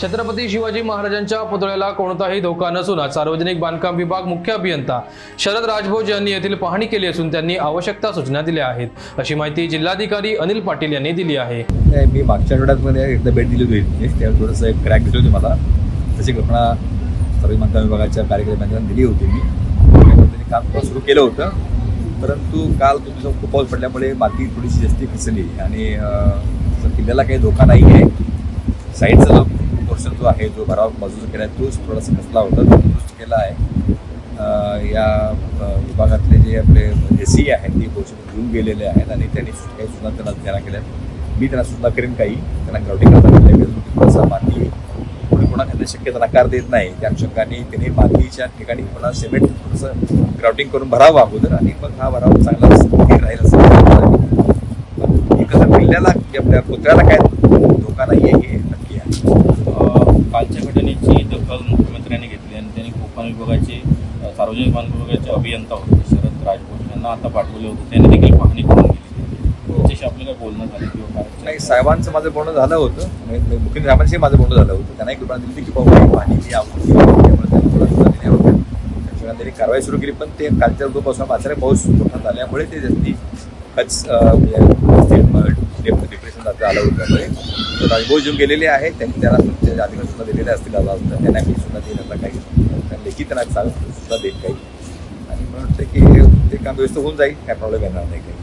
छत्रपती शिवाजी महाराजांच्या पुतळ्याला कोणताही धोका नसून आज सार्वजनिक बांधकाम विभाग मुख्य अभियंता शरद राजभोज यांनी येथील पाहणी केली असून त्यांनी आवश्यकता सूचना दिल्या आहेत. अशी माहिती जिल्हाधिकारी अनिल पाटील यांनी दिली आहे. मी मागच्या आठवड्यामध्ये एकदा भेट दिली होती. इथे. त्यावेळी थोडंसं एक क्रॅक दिली होती मला. तशी घटना सार्वजनिक बांधकाम विभागाच्या कार्यक्रमांना दिली होती मी. त्यांनी काम सुरू केलं होतं. परंतु काल तुमचा खूप पाऊस पडल्यामुळे माती थोडीशी जास्ती खचली आणि किल्ल्याला काही धोका नाही आहे साईडचा जो आहे जो भराव बाजूचा केला आहे तोच थोडासा खचला होता तो दुरुस्त केला आहे. या विभागातले जे आपले ए सी आहेत ते पोर्शन घेऊन गेलेले आहेत आणि त्यांनी काही सुद्धा त्यांना त्यांना केल्या. आहेत. मी त्यांना सुद्धा करेन काही त्यांना ग्राउंडिंग करता सांगितलं थोडासा माती कोणी कोणा त्यांना शक्यता नकार देत नाही. त्या अनुषंगाने त्यांनी मातीच्या ठिकाणी पुन्हा सिमेंट थोडंसं ग्राउंडिंग करून भरावं अगोदर आणि मग हा भराव चांगला राहील असं कसं किल्ल्याला की आपल्या पुतळ्याला काय धोका नाही आहे हे नक्की आहे अ, कालच्या घटनेची दखल मुख्यमंत्र्यांनी घेतली विभागाचे सार्वजनिक बांधकाम विभागाचे अभियंता होते शरद राजभोज यांना आता पाठवले होते. त्यांनी देखील पाहणी करून गेली त्याच्याशी आपलं काय बोलणं झालं किंवा काय नाही साहेबांचं माझं बोलणं झालं होतं. म्हणजे मुख्य साहेबांशी माझं बोलणं झालं होतं. त्यांना एक दिली की बाबा पाणी जी त्यांनी कारवाई सुरू केली. पण ते कालच्या ऋतूपासून अचानक पाऊस मोठा झाल्यामुळे ते जास्ती खच म्हणजे, आलं होतं त्यामुळे तो गेलेले आहेत. त्यांनी त्याला त्यांच्या अधिकारी सुद्धा दिलेले असतील आज होता. त्यांना मी सुद्धा देईल आता काही लेखी त्यांना सांग सुद्धा देईल काही आणि मला वाटतं की ते काम व्यवस्थित होऊन जाईल. काय प्रॉब्लेम येणार नाही काही.